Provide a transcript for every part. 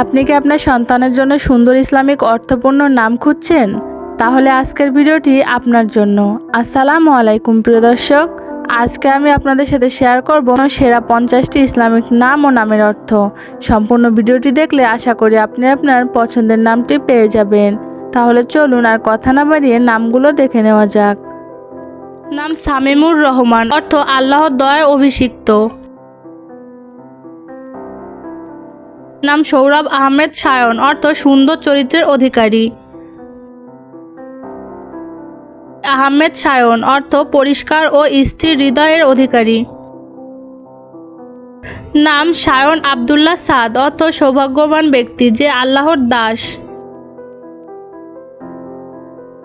আপনি কি আপনার সন্তানের জন্য সুন্দর ইসলামিক অর্থপূর্ণ নাম খুঁজছেন? তাহলে আজকের ভিডিওটি আপনার জন্য। আসসালামু আলাইকুম, প্রিয় দর্শক। আজকে আমি আপনাদের সাথে শেয়ার করব সেরা পঞ্চাশটি ইসলামিক নাম ও নামের অর্থ। সম্পূর্ণ ভিডিওটি দেখলে আশা করি আপনি আপনার পছন্দের নামটি পেয়ে যাবেন। তাহলে চলুন আর কথা না বাড়িয়ে নামগুলো দেখে নেওয়া যাক। নাম সামিমুর রহমান। অর্থ আল্লাহর দয় অভিষিক্ত। নাম সৌরভ আহমেদ সায়ন, অর্থ সুন্দর চরিত্রের অধিকারী। আহমেদ সায়ন, অর্থ পরিষ্কার ও স্থির হৃদয়ের অধিকারী। নাম সায়ন আবদুল্লাহ সাদ, অর্থ সৌভাগ্যবান ব্যক্তি, যে আল্লাহর দাস।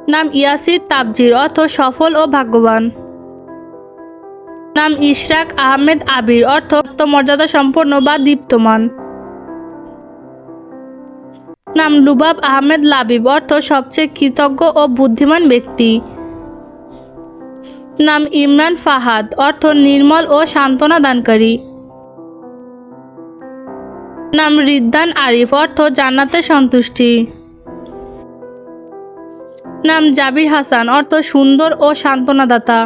নাম ইয়াসির তাবজির, অর্থ সফল ও ভাগ্যবান। নাম ইশরাক আহমেদ আবির, অর্থ মর্যাদা সম্পন্ন বা দীপ্তমান। নাম লুবাব আহমেদ লাবিব, অর্থ সবচেয়ে কৃতজ্ঞ ও বুদ্ধিমান ব্যক্তি। নাম ইমরান ফাহাদ, অর্থ নির্মল ও সান্ত্বনা দানকারী। নাম রিদ্দান আরিফ, অর্থ জান্নাতের সন্তুষ্টি। নাম জাবির হাসান, অর্থ সুন্দর ও সান্ত্বনাদাতা।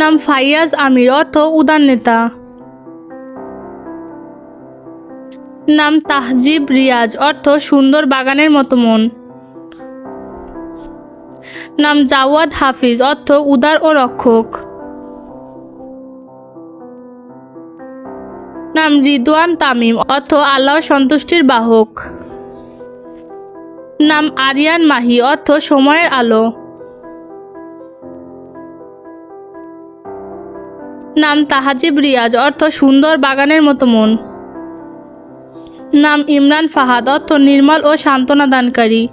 নাম ফাইয়াজ আমির, অর্থ উদার নেতা। নাম তাহজিব রিয়াজ, অর্থ সুন্দর বাগানের মতো মন। নাম জাওয়াদ হাফিজ, অর্থ উদার ও রক্ষক। নাম রিদওয়ান তামিম, অর্থ আল্লাহর সন্তুষ্টির বাহক। নাম আরিয়ান মাহি, অর্থ সময়ের আলো। নাম তাহাজিব রিয়াজ, অর্থ সুন্দর বাগানের মতো মন। নাম ইমরান ফাহাদ অর্থ নির্মল ও সান্ত্বনা দানকারী।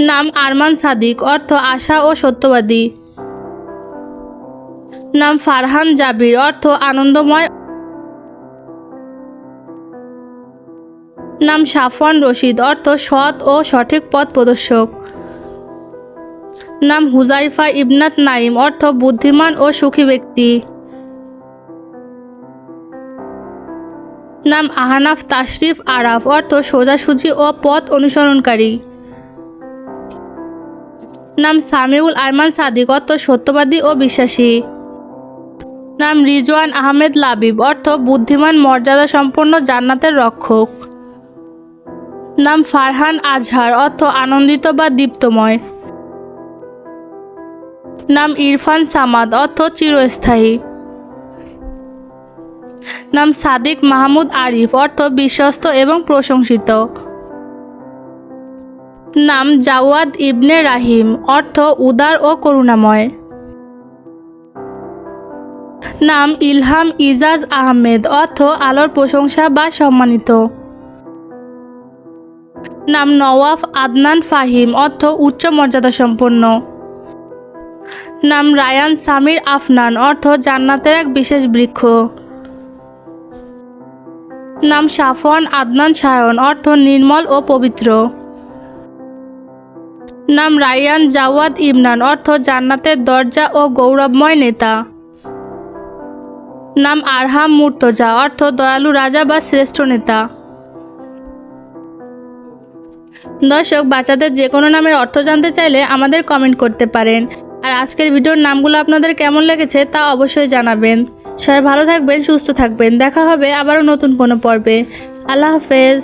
নাম আরমান সাদিক, অর্থ আশা ও সত্যবাদী। নাম ফারহান জাবির, অর্থ আনন্দময়। নাম সাফওয়ান রশিদ, অর্থ সৎ ও সঠিক পথ প্রদর্শক। নাম হুজাইফা ইবনাত নাইম অর্থ বুদ্ধিমান ও সুখী ব্যক্তি। নাম আহানাফ, তাশরিফ, আরাফ, অর্থ সোজাসুজি ও পথ অনুসরণকারী। নাম সামিউল আরমান সাদিক, অর্থ সত্যবাদী ও বিশ্বাসী। নাম রিজওয়ান আহমেদ লাবিব, অর্থ বুদ্ধিমান, মর্যাদা সম্পন্ন, জান্নাতের রক্ষক। নাম ফারহান আজহার, অর্থ আনন্দিত বা দীপ্তময়। নাম ইরফান সামাদ, অর্থ চিরস্থায়ী। নাম সাদিক মাহমুদ আরিফ, অর্থ বিশ্বস্ত এবং প্রশংসিত। নাম জাওয়াদ ইবনে রাহিম, অর্থ উদার ও করুণাময়। নাম ইলহাম ইজাজ আহমেদ, অর্থ আলোর প্রশংসা বা সম্মানিত। নাম নওয়াফ আদনান ফাহিম, অর্থ উচ্চ মর্যাদা সম্পন্ন। নাম রায়ান সামির আফনান, অর্থ জান্নাতের এক বিশেষ বৃক্ষ। নাম সাফওয়ান, আদনান সায়ন, অর্থ নির্মল ও পবিত্র। নাম রায়ান জাওয়াদ ইমরান, অর্থ জান্নাতের দরজা ও গৌরবময় নেতা। নাম আরহাম মুর্তজা, অর্থ দয়ালু রাজা বা শ্রেষ্ঠ নেতা। দর্শক, বাচ্চাদের যে কোনো নামের অর্থ জানতে চাইলে আমাদের কমেন্ট করতে পারেন। আর আজকের ভিডিওর নামগুলো আপনাদের কেমন লেগেছে তা অবশ্যই জানাবেন। সবাই ভালো থাকবেন সুস্থ থাকবেন। দেখা হবে আবারও নতুন কোনো পর্বে। আল্লাহ হাফেজ।